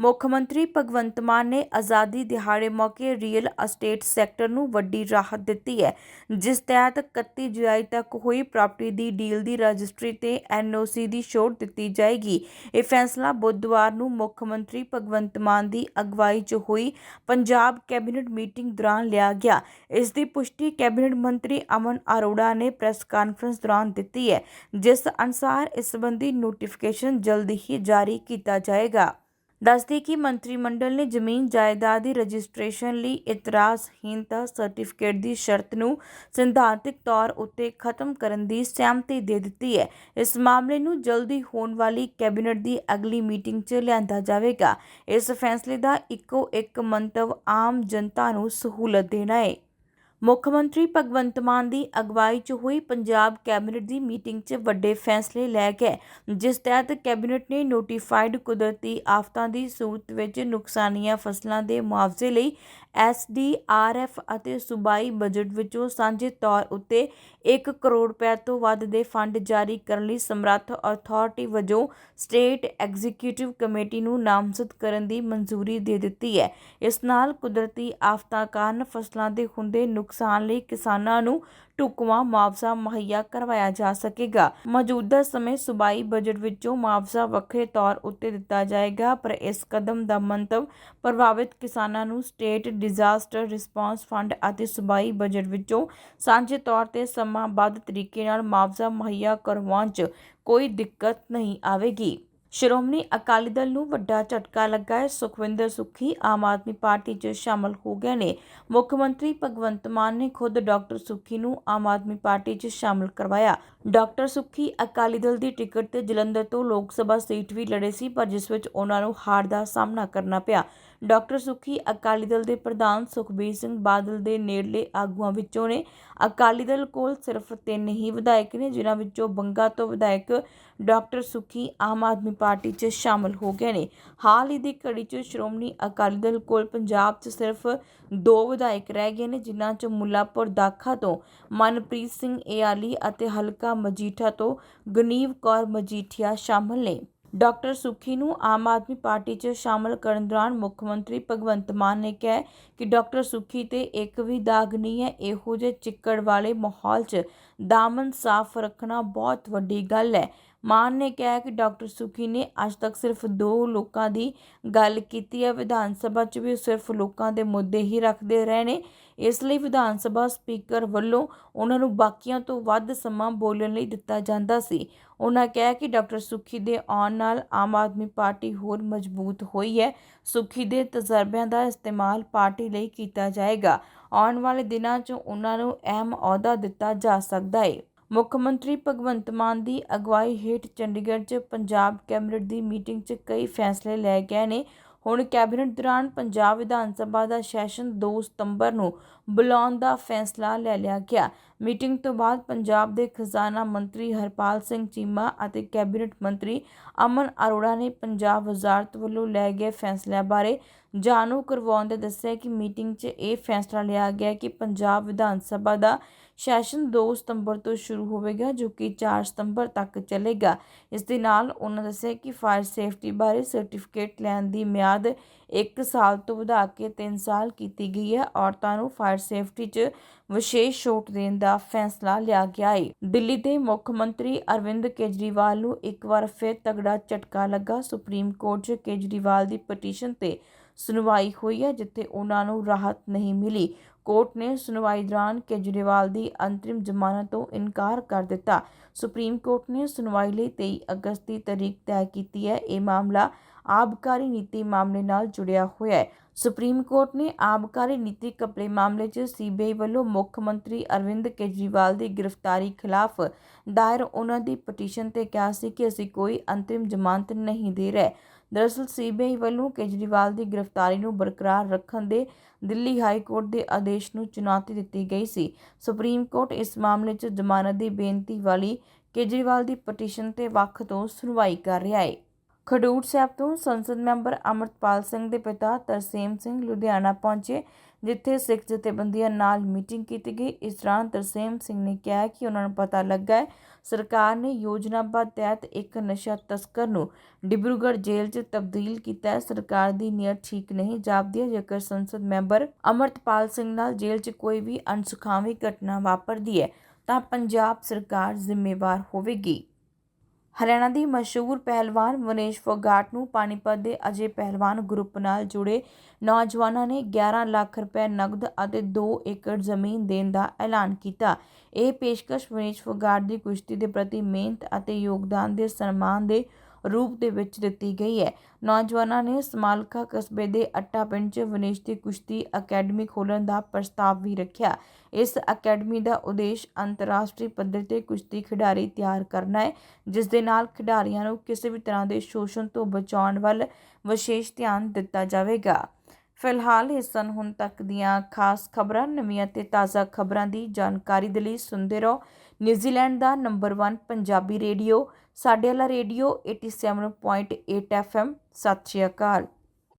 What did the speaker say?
ਮੁੱਖ ਮੰਤਰੀ ਭਗਵੰਤ ਮਾਨ ਨੇ ਆਜ਼ਾਦੀ ਦਿਹਾੜੇ ਮੌਕੇ ਰੀਅਲ ਅਸਟੇਟ ਸੈਕਟਰ ਨੂੰ ਵੱਡੀ ਰਾਹਤ ਦਿੱਤੀ ਹੈ, ਜਿਸ ਤਹਿਤ 31 ਜੁਲਾਈ ਤੱਕ ਹੋਈ ਪ੍ਰਾਪਰਟੀ ਦੀ ਡੀਲ ਦੀ ਰਜਿਸਟਰੀ ਤੇ ਐਨਓਸੀ ਦੀ ਛੋਟ ਦਿੱਤੀ ਜਾਏਗੀ। ਇਹ ਫੈਸਲਾ ਬੁੱਧਵਾਰ ਨੂੰ ਮੁੱਖ ਮੰਤਰੀ ਭਗਵੰਤ ਮਾਨ ਦੀ ਅਗਵਾਈ 'ਚ ਹੋਈ। ਪੰਜਾਬ ਕੈਬਨਿਟ ਮੀਟਿੰਗ ਦੌਰਾਨ ਲਿਆ ਗਿਆ। ਇਸ ਦੀ ਪੁਸ਼ਟੀ ਕੈਬਨਿਟ ਮੰਤਰੀ ਅਮਨ ਅਰੋੜਾ ਨੇ ਪ੍ਰੈਸ ਕਾਨਫਰੰਸ ਦੌਰਾਨ ਦਿੱਤੀ ਹੈ, ਜਿਸ ਅਨੁਸਾਰ ਇਸ ਸੰਬੰਧੀ ਨੋਟੀਫਿਕੇਸ਼ਨ ਜਲਦੀ ਹੀ ਜਾਰੀ ਕੀਤਾ ਜਾਏਗਾ। ਦੱਸਦੀ ਕਿ ਮੰਤਰੀ ਮੰਡਲ ਨੇ ਜ਼ਮੀਨ ਜਾਇਦਾਦ ਦੀ ਰਜਿਸਟ੍ਰੇਸ਼ਨ ਲਈ ਇਤਰਾਜ਼ਹੀਨਤਾ ਸਰਟੀਫਿਕੇਟ ਦੀ ਸ਼ਰਤ ਨੂੰ ਸਿਧਾਂਤਕ ਤੌਰ ਉੱਤੇ ਖਤਮ ਕਰਨ ਦੀ ਸਹਿਮਤੀ ਦੇ ਦਿੱਤੀ ਹੈ। ਇਸ ਮਾਮਲੇ ਨੂੰ ਜਲਦੀ ਹੋਣ ਵਾਲੀ ਕੈਬਨਿਟ ਦੀ ਅਗਲੀ ਮੀਟਿੰਗ 'ਚ ਲਿਆਂਦਾ ਜਾਵੇਗਾ। ਇਸ ਫੈਸਲੇ ਦਾ ਇੱਕੋ ਇੱਕ ਮੰਤਵ ਆਮ ਜਨਤਾ ਨੂੰ ਸਹੂਲਤ ਦੇਣਾ ਹੈ ਮੁੱਖ ਮੰਤਰੀ ਭਗਵੰਤ ਮਾਨ ਦੀ ਅਗਵਾਈ 'ਚ ਹੋਈ ਪੰਜਾਬ ਕੈਬਨਿਟ ਦੀ ਮੀਟਿੰਗ 'ਚ ਵੱਡੇ ਫੈਸਲੇ ਲੈ ਗਏ ਜਿਸ ਤਹਿਤ ਕੈਬਨਿਟ ਨੇ ਨੋਟੀਫਾਈਡ ਕੁਦਰਤੀ ਆਫਤਾਂ ਦੀ ਸੂਰਤ ਵਿੱਚ ਨੁਕਸਾਨੀਆਂ ਫਸਲਾਂ ਦੇ ਮੁਆਵਜ਼ੇ ਲਈ ਐਸਡੀਆਰਐਫ ਅਤੇ ਸੂਬਾਈ ਬਜਟ ਵਿੱਚੋਂ ਸਾਂਝੇ ਤੌਰ ਉੱਤੇ 1 ਕਰੋੜ ਰੁਪਏ ਤੋਂ ਵੱਧ ਦੇ ਫੰਡ ਜਾਰੀ ਕਰਨ ਲਈ ਸਮਰੱਥ ਅਥਾਰਟੀ ਵਜੋਂ ਸਟੇਟ ਐਗਜ਼ੀਕਿਊਟਿਵ ਕਮੇਟੀ ਨੂੰ ਨਾਮਜ਼ਦ ਕਰਨ ਦੀ ਮਨਜ਼ੂਰੀ ਦੇ ਦਿੱਤੀ ਹੈ। ਇਸ ਨਾਲ ਕੁਦਰਤੀ ਆਫਤਾਂ ਕਾਰਨ ਫਸਲਾਂ ਦੇ ਹੁੰਦੇ ਨੁਕਸਾਨ ਨੁਕਸਾਨ ਲਈ ਕਿਸਾਨਾਂ ਨੂੰ ਢੁਕਵਾਂ ਮੁਆਵਜ਼ਾ ਮੁਹੱਈਆ ਕਰਵਾਇਆ ਜਾ ਸਕੇਗਾ। ਮੌਜੂਦਾ ਸਮੇਂ ਸੂਬਾਈ ਬਜਟ ਵਿੱਚੋਂ ਮੁਆਵਜ਼ਾ ਵੱਖਰੇ ਤੌਰ ਉੱਤੇ ਦਿੱਤਾ ਜਾਏਗਾ, ਪਰ ਇਸ ਕਦਮ ਦਾ ਮੰਤਵ ਪ੍ਰਭਾਵਿਤ ਕਿਸਾਨਾਂ ਨੂੰ ਸਟੇਟ ਡਿਜ਼ਾਸਟਰ ਰਿਸਪਾਂਸ ਫੰਡ ਅਤੇ ਸੂਬਾਈ ਬਜਟ ਵਿੱਚੋਂ ਸਾਂਝੇ ਤੌਰ ਤੇ ਸਮਾਂਬੱਧ ਤਰੀਕੇ ਨਾਲ ਮੁਆਵਜ਼ਾ ਮੁਹੱਈਆ ਕਰਵਾਉਣ 'ਚ ਕੋਈ ਦਿੱਕਤ ਨਹੀਂ ਆਵੇਗੀ। ਸ਼੍ਰੋਮਣੀ ਅਕਾਲੀ ਦਲ ਨੂੰ ਵੱਡਾ ਝਟਕਾ ਲੱਗਾ ਹੈ। ਸੁਖਵਿੰਦਰ ਸੁੱਖੀ ਆਮ ਆਦਮੀ ਪਾਰਟੀ 'ਚ ਸ਼ਾਮਲ ਹੋ ਗਏ ਨੇ। ਮੁੱਖ ਮੰਤਰੀ ਭਗਵੰਤ ਮਾਨ ਨੇ ਖੁਦ ਡਾਕਟਰ ਸੁੱਖੀ ਨੂੰ ਆਮ ਆਦਮੀ ਪਾਰਟੀ 'ਚ ਸ਼ਾਮਲ ਕਰਵਾਇਆ। ਡਾਕਟਰ ਸੁੱਖੀ ਅਕਾਲੀ ਦਲ ਦੀ ਟਿਕਟ ਤੇ ਜਲੰਧਰ ਤੋਂ ਲੋਕ ਸਭਾ ਸੀਟ ਵੀ ਲੜੇ ਸੀ, ਪਰ ਜਿਸ ਵਿੱਚ ਉਹਨਾਂ ਨੂੰ ਹਾਰ ਦਾ ਸਾਹਮਣਾ ਕਰਨਾ ਪਿਆ। ਡਾਕਟਰ ਸੁੱਖੀ ਅਕਾਲੀ ਦਲ ਦੇ ਪ੍ਰਧਾਨ ਸੁਖਬੀਰ ਸਿੰਘ ਬਾਦਲ ਦੇ ਨੇੜਲੇ ਆਗੂਆਂ ਵਿੱਚੋਂ ਨੇ। ਅਕਾਲੀ ਦਲ ਕੋਲ ਸਿਰਫ ਤਿੰਨ ਹੀ ਵਿਧਾਇਕ ਨੇ, ਜਿਨ੍ਹਾਂ ਵਿੱਚੋਂ ਬੰਗਾ ਤੋਂ ਵਿਧਾਇਕ ਡਾਕਟਰ ਸੁੱਖੀ ਆਮ ਆਦਮੀ ਪਾਰਟੀ 'ਚ ਸ਼ਾਮਲ ਹੋ ਗਏ ਨੇ। ਹਾਲ ਹੀ ਦੀ ਘੜੀ 'ਚ ਸ਼੍ਰੋਮਣੀ ਅਕਾਲੀ ਦਲ ਕੋਲ ਪੰਜਾਬ 'ਚ ਸਿਰਫ ਦੋ ਵਿਧਾਇਕ ਰਹਿ ਗਏ ਨੇ, ਜਿਨ੍ਹਾਂ 'ਚ ਮੁੱਲਾਪੁਰ ਦਾਖਾ ਤੋਂ ਮਨਪ੍ਰੀਤ ਸਿੰਘ ਏਆਲੀ ਅਤੇ ਹਲਕਾ ਮਜੀਠਾ ਤੋਂ ਗਨੀਵ ਕੌਰ ਮਜੀਠੀਆ ਸ਼ਾਮਲ ਨੇ। ਡਾਕਟਰ ਸੁਖੀ ਨੂੰ ਆਮ ਆਦਮੀ ਪਾਰਟੀ 'ਚ ਸ਼ਾਮਲ ਕਰਨ ਦੌਰਾਨ ਮੁੱਖ ਮੰਤਰੀ ਭਗਵੰਤ ਮਾਨ ਨੇ ਕਿਹਾ ਕਿ ਡਾਕਟਰ ਸੁਖੀ ਤੇ ਇੱਕ ਵੀ ਦਾਗ ਨਹੀਂ ਹੈ, ਇਹੋ ਜਿਹੇ ਚਿੱਕੜ ਵਾਲੇ ਮਾਹੌਲ 'ਚ ਦਾਮਨ ਸਾਫ਼ ਰੱਖਣਾ ਬਹੁਤ ਵੱਡੀ ਗੱਲ ਹੈ। ਮਾਨ ਨੇ ਕਿਹਾ ਕਿ ਡਾਕਟਰ ਸੁਖੀ ਨੇ ਅੱਜ ਤੱਕ ਸਿਰਫ ਦੋ ਲੋਕਾਂ ਦੀ ਗੱਲ ਕੀਤੀ ਹੈ। ਵਿਧਾਨ ਸਭਾ 'ਚ ਵੀ ਸਿਰਫ ਲੋਕਾਂ ਦੇ ਮੁੱਦੇ ਹੀ ਰੱਖਦੇ ਰਹੇ ਨੇ। ਇਸ ਲਈ ਵਿਧਾਨ ਸਭਾ ਸਪੀਕਰ ਵੱਲੋਂ ਉਹਨਾਂ ਨੂੰ ਬਾਕੀਆਂ ਤੋਂ ਵੱਧ ਸਮਾਂ ਬੋਲਣ ਲਈ ਦਿੱਤਾ ਜਾਂਦਾ ਸੀ। ਉਹਨਾਂ ਕਿਹਾ ਕਿ ਡਾਕਟਰ ਸੁਖੀ ਦੇ ਆਉਣ ਨਾਲ ਆਮ ਆਦਮੀ ਪਾਰਟੀ ਹੋਰ ਮਜ਼ਬੂਤ ਹੋਈ ਹੈ। ਸੁਖੀ ਦੇ ਤਜਰਬਿਆਂ ਦਾ ਇਸਤੇਮਾਲ ਪਾਰਟੀ ਲਈ ਕੀਤਾ ਜਾਏਗਾ। ਆਉਣ ਵਾਲੇ ਦਿਨਾਂ 'ਚ ਉਹਨਾਂ ਨੂੰ ਅਹਿਮ ਅਹੁਦਾ ਦਿੱਤਾ ਜਾ ਸਕਦਾ ਹੈ ਮੁੱਖ ਮੰਤਰੀ ਭਗਵੰਤ ਮਾਨ ਦੀ ਅਗਵਾਈ ਹੇਠ ਚੰਡੀਗੜ੍ਹ 'ਚ ਪੰਜਾਬ ਕੈਬਨਿਟ ਦੀ ਮੀਟਿੰਗ 'ਚ ਕਈ ਫੈਸਲੇ ਲਏ ਗਏ ਨੇ। ਹੁਣ ਕੈਬਨਿਟ ਦੌਰਾਨ ਪੰਜਾਬ ਵਿਧਾਨ ਸਭਾ ਦਾ ਸੈਸ਼ਨ 2 ਸਤੰਬਰ ਨੂੰ ਬੁਲਾਉਣ ਦਾ ਫੈਸਲਾ ਲੈ ਲਿਆ ਗਿਆ। ਮੀਟਿੰਗ ਤੋਂ ਬਾਅਦ ਪੰਜਾਬ ਦੇ ਖਜ਼ਾਨਾ ਮੰਤਰੀ ਹਰਪਾਲ ਸਿੰਘ ਚੀਮਾ ਅਤੇ ਕੈਬਨਿਟ ਮੰਤਰੀ ਅਮਨ ਅਰੋੜਾ ਨੇ ਪੰਜਾਬ ਵਜ਼ਾਰਤ ਵੱਲੋਂ ਲਏ ਗਏ ਫੈਸਲਿਆਂ ਬਾਰੇ ਜਾਣੂ ਕਰਵਾਉਂਦੇ ਦੱਸਿਆ ਕਿ ਮੀਟਿੰਗ 'ਚ ਇਹ ਫੈਸਲਾ ਲਿਆ ਗਿਆ ਕਿ ਪੰਜਾਬ ਵਿਧਾਨ ਸਭਾ ਦਾ ਸੈਸ਼ਨ 2 ਸਤੰਬਰ ਤੋਂ ਸ਼ੁਰੂ ਹੋਵੇਗਾ, ਜੋ ਕਿ 4 ਸਤੰਬਰ ਤੱਕ ਚੱਲੇਗਾ। ਇਸ ਦੇ ਨਾਲ ਉਹਨਾਂ ਦੱਸਿਆ ਕਿ ਫਾਇਰ ਸੇਫਟੀ ਬਾਰੇ ਸਰਟੀਫਿਕੇਟ ਲੈਣ ਦੀ ਮਿਆਦ 1 ਸਾਲ ਤੋਂ ਵਧਾ ਕੇ 3 ਸਾਲ ਕੀਤੀ ਗਈ ਹੈ। ਔਰਤਾਂ ਨੂੰ ਫਾਇਰ ਸੇਫਟੀ 'ਚ ਵਿਸ਼ੇਸ਼ ਛੋਟ ਦੇਣ ਦਾ ਫੈਸਲਾ ਲਿਆ ਗਿਆ ਹੈ ਦਿੱਲੀ ਦੇ ਮੁੱਖ ਮੰਤਰੀ ਅਰਵਿੰਦ ਕੇਜਰੀਵਾਲ ਨੂੰ ਇੱਕ ਵਾਰ ਫਿਰ ਤਗੜਾ ਝਟਕਾ ਲੱਗਾ। ਸੁਪਰੀਮ ਕੋਰਟ 'ਚ ਕੇਜਰੀਵਾਲ ਦੀ ਪਟੀਸ਼ਨ ਤੇ ਸੁਣਵਾਈ ਹੋਈ ਹੈ, ਜਿੱਥੇ ਉਹਨਾਂ ਨੂੰ ਰਾਹਤ ਨਹੀਂ ਮਿਲੀ। ਕੋਰਟ ਨੇ ਸੁਣਵਾਈ ਦੌਰਾਨ ਕੇਜਰੀਵਾਲ ਦੀ ਅੰਤਰਿਮ ਜ਼ਮਾਨਤ ਤੋਂ ਇਨਕਾਰ ਕਰ ਦਿੱਤਾ। ਸੁਪਰੀਮ ਕੋਰਟ ਨੇ ਸੁਣਵਾਈ ਲਈ 23 ਅਗਸਤ ਦੀ ਤਾਰੀਖ ਤੈਅ ਕੀਤੀ ਹੈ। ਇਹ ਮਾਮਲਾ ਆਬਕਾਰੀ ਨੀਤੀ ਮਾਮਲੇ ਨਾਲ ਜੁੜਿਆ ਹੋਇਆ ਹੈ। ਸੁਪਰੀਮ ਕੋਰਟ ਨੇ ਆਬਕਾਰੀ ਨੀਤੀ ਕਪੜੇ ਮਾਮਲੇ 'ਚ ਸੀਬੀਆਈ ਵੱਲੋਂ ਮੁੱਖ ਮੰਤਰੀ ਅਰਵਿੰਦ ਕੇਜਰੀਵਾਲ ਦੀ ਗ੍ਰਿਫਤਾਰੀ ਖਿਲਾਫ ਦਾਇਰ ਉਹਨਾਂ ਦੀ ਪਟੀਸ਼ਨ ਤੇ ਕਿਹਾ ਸੀ ਕਿ ਅਸੀਂ ਕੋਈ ਅੰਤਰਿਮ ਜ਼ਮਾਨਤ ਨਹੀਂ ਦੇ ਰਹੇ। ਦਰਅਸਲ ਸੀਬੀਆਈ ਵੱਲੋਂ ਕੇਜਰੀਵਾਲ ਦੀ ਗ੍ਰਿਫਤਾਰੀ ਨੂੰ ਬਰਕਰਾਰ ਰੱਖਣ ਦੇ ਦਿੱਲੀ ਹਾਈ ਕੋਰਟ ਦੇ ਆਦੇਸ਼ ਨੂੰ ਚੁਣੌਤੀ ਦਿੱਤੀ ਗਈ ਸੀ। ਸੁਪਰੀਮ ਕੋਰਟ ਇਸ ਮਾਮਲੇ 'ਚ ਜ਼ਮਾਨਤ ਦੀ ਬੇਨਤੀ ਵਾਲੀ ਕੇਜਰੀਵਾਲ ਦੀ ਪਟੀਸ਼ਨ ਤੇ ਵੱਖ ਤੋਂ ਸੁਣਵਾਈ ਕਰ ਰਿਹਾ ਹੈ ਖਡੂਰ ਸਾਹਿਬ ਤੋਂ ਸੰਸਦ ਮੈਂਬਰ ਅਮਰਤਪਾਲ ਸਿੰਘ ਦੇ ਪਿਤਾ ਤਰਸੇਮ ਸਿੰਘ ਲੁਧਿਆਣਾ ਪਹੁੰਚੇ। ਜਿੱਥੇ ਸਿੱਖ ਜਥੇਬੰਦੀਆਂ ਨਾਲ ਮੀਟਿੰਗ ਕੀਤੀ ਗਈ, ਇਸ ਦੌਰਾਨ ਤਰਸੇਮ ਸਿੰਘ ਨੇ ਕਿਹਾ ਕਿ ਉਹਨਾਂ ਨੂੰ ਪਤਾ ਲੱਗਾ ਹੈ, ਸਰਕਾਰ ਨੇ ਯੋਜਨਾਬੱਧ ਤਹਿਤ ਇੱਕ ਨਸ਼ਾ ਤਸਕਰ ਨੂੰ ਡਿਬਰੂਗੜ੍ਹ ਜੇਲ੍ਹ 'ਚ ਤਬਦੀਲ ਕੀਤਾ ਹੈ। ਸਰਕਾਰ ਦੀ ਨੀਅਤ ਠੀਕ ਨਹੀਂ, ਜਾਪਦੀ ਹੈ, ਜੇਕਰ ਸੰਸਦ ਮੈਂਬਰ ਅਮਰਤਪਾਲ ਸਿੰਘ ਨਾਲ ਜੇਲ੍ਹ 'ਚ ਕੋਈ ਵੀ ਅਣਸੁਖਾਵੀ ਘਟਨਾ ਵਾਪਰਦੀ ਹੈ, ਤਾਂ ਪੰਜਾਬ ਸਰਕਾਰ ਜ਼ਿੰਮੇਵਾਰ ਹੋਵੇਗੀ। ਹਰਿਆਣਾ ਦੀ ਮਸ਼ਹੂਰ ਪਹਿਲਵਾਨ ਮਨੀਸ਼ ਫੋਗਾਟ ਨੂੰ ਪਾਣੀਪਤ ਦੇ ਅਜੇ ਪਹਿਲਵਾਨ ਗਰੁੱਪ ਨਾਲ ਜੁੜੇ ਨੌਜਵਾਨਾਂ ਨੇ 11 ਲੱਖ ਰੁਪਏ ਨਗਦ ਅਤੇ 2 ਏਕੜ ਜ਼ਮੀਨ ਦੇਣ ਦਾ ਐਲਾਨ ਕੀਤਾ। ਇਹ ਪੇਸ਼ਕਸ਼ ਮਨੀਸ਼ ਫੋਗਾਟ ਦੀ ਕੁਸ਼ਤੀ ਦੇ ਪ੍ਰਤੀ ਮਿਹਨਤ ਅਤੇ ਯੋਗਦਾਨ ਦੇ ਸਨਮਾਨ ਦੇ ਰੂਪ ਦੇ ਵਿੱਚ ਦਿੱਤੀ ਗਈ ਹੈ। ਨੌਜਵਾਨਾਂ ਨੇ ਸਮਾਲਕਾ ਕਸਬੇ ਦੇ ਅੱਟਾ ਪਿੰਡ 'ਚ ਵਨੇਸ਼ ਦੀ ਕੁਸ਼ਤੀ ਅਕੈਡਮੀ ਖੋਲਣ ਦਾ ਪ੍ਰਸਤਾਵ ਵੀ ਰੱਖਿਆ। ਇਸ ਅਕੈਡਮੀ ਦਾ ਉਦੇਸ਼ ਅੰਤਰਰਾਸ਼ਟਰੀ ਪੱਧਰ ਤੇ ਕੁਸ਼ਤੀ ਖਿਡਾਰੀ ਤਿਆਰ ਕਰਨਾ ਹੈ, ਜਿਸ ਦੇ ਨਾਲ ਖਿਡਾਰੀਆਂ ਨੂੰ ਕਿਸੇ ਵੀ ਤਰ੍ਹਾਂ ਦੇ ਸ਼ੋਸ਼ਣ ਤੋਂ ਬਚਾਉਣ ਵੱਲ ਵਿਸ਼ੇਸ਼ ਧਿਆਨ ਦਿੱਤਾ ਜਾਵੇਗਾ। ਫਿਲਹਾਲ ਇਹ ਸਨ ਹੁਣ ਤੱਕ ਦੀਆਂ ਖਾਸ ਖਬਰਾਂ। ਨਵੀਆਂ ਤੇ ਤਾਜ਼ਾ ਖਬਰਾਂ ਦੀ ਜਾਣਕਾਰੀ ਦੇ ਲਈ ਸੁਣਦੇ ਰਹੋ। ਨਿਊਜ਼ੀਲੈਂਡ ਦਾ ਨੰਬਰ 1 ਪੰਜਾਬੀ ਰੇਡੀਓ। ਸਾਡੇ ਵਾਲਾ ਰੇਡੀਓ 87.8 FM ਸਤਿ ਸ਼੍ਰੀ ਅਕਾਲ।